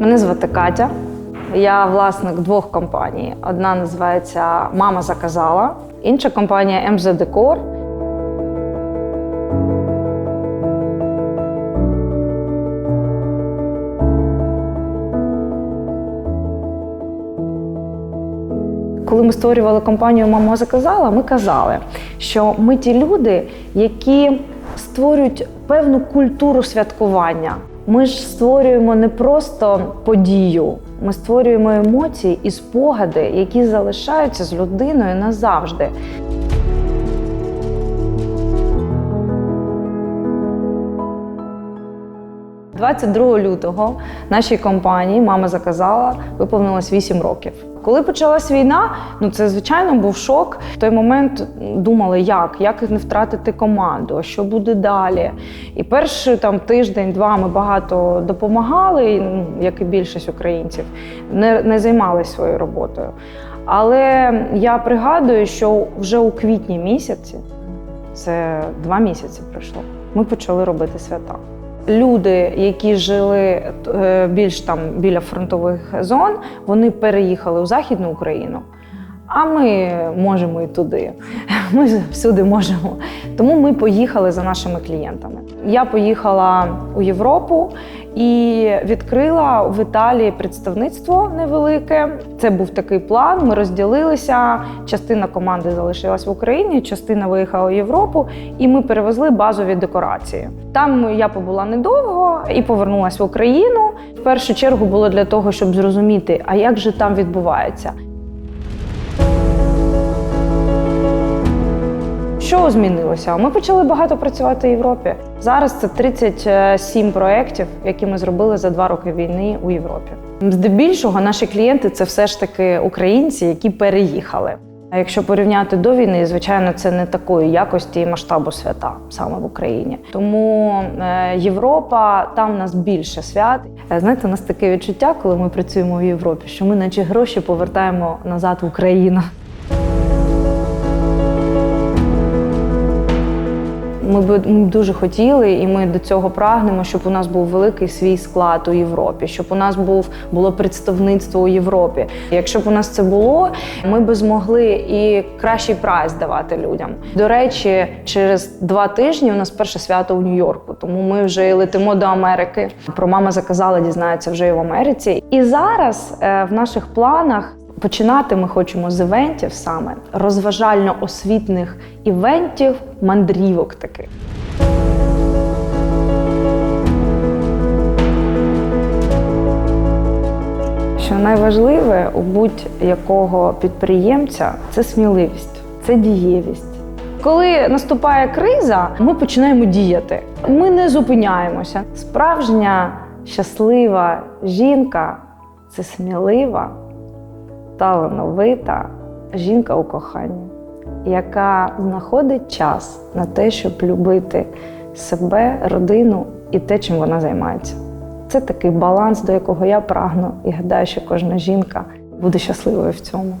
Мене звати Катя. Я власник двох компаній. Одна називається Мама заказала, інша компанія МЗ Декор. Коли ми створювали компанію Мама заказала, ми казали, що ми ті люди, які створюють певну культуру святкування. Ми ж створюємо не просто подію, ми створюємо емоції і спогади, які залишаються з людиною назавжди. – 22 лютого нашій компанії мама заказала, виповнилось 8 років. Коли почалась війна, ну це звичайно був шок. В той момент думали, як, як не втратити команду, що буде далі. І перший там тиждень-два ми багато допомагали, ну, як і більшість українців, не, не займалися своєю роботою. Але я пригадую, що вже у квітні місяці, це два місяці пройшло, ми почали робити свята. Люди, які жили е, більш там біля фронтових зон, вони переїхали у Західну Україну. А ми можемо і туди. Ми всюди можемо. Тому ми поїхали за нашими клієнтами. Я поїхала у Європу і відкрила в Італії представництво невелике. Це був такий план. Ми розділилися. Частина команди залишилась в Україні, частина виїхала у Європу, і ми перевезли базові декорації. Там я побула недовго і повернулася в Україну. В першу чергу було для того, щоб зрозуміти, а як же там відбувається. Що змінилося? Ми почали багато працювати в Європі. Зараз це 37 проєктів, які ми зробили за два роки війни у Європі. Здебільшого наші клієнти це все ж таки українці, які переїхали. А якщо порівняти до війни, звичайно, це не такої якості і масштабу свята саме в Україні. Тому е, Європа там в нас більше свят. Е, Знаєте, у нас таке відчуття, коли ми працюємо в Європі, що ми, наче гроші, повертаємо назад в Україну. Ми б дуже хотіли, і ми до цього прагнемо, щоб у нас був великий свій склад у Європі, щоб у нас був було представництво у Європі. Якщо б у нас це було, ми б змогли і кращий прайс давати людям. До речі, через два тижні у нас перше свято у Нью-Йорку, тому ми вже летимо до Америки. Про мама заказала, дізнається вже і в Америці. І зараз е, в наших планах Починати ми хочемо з івентів саме розважально-освітних івентів, мандрівок таких. Що найважливе у будь-якого підприємця це сміливість, це дієвість. Коли наступає криза, ми починаємо діяти. Ми не зупиняємося. Справжня щаслива жінка це смілива талановита жінка у коханні, яка знаходить час на те, щоб любити себе, родину і те, чим вона займається. Це такий баланс, до якого я прагну, і гадаю, що кожна жінка буде щасливою в цьому.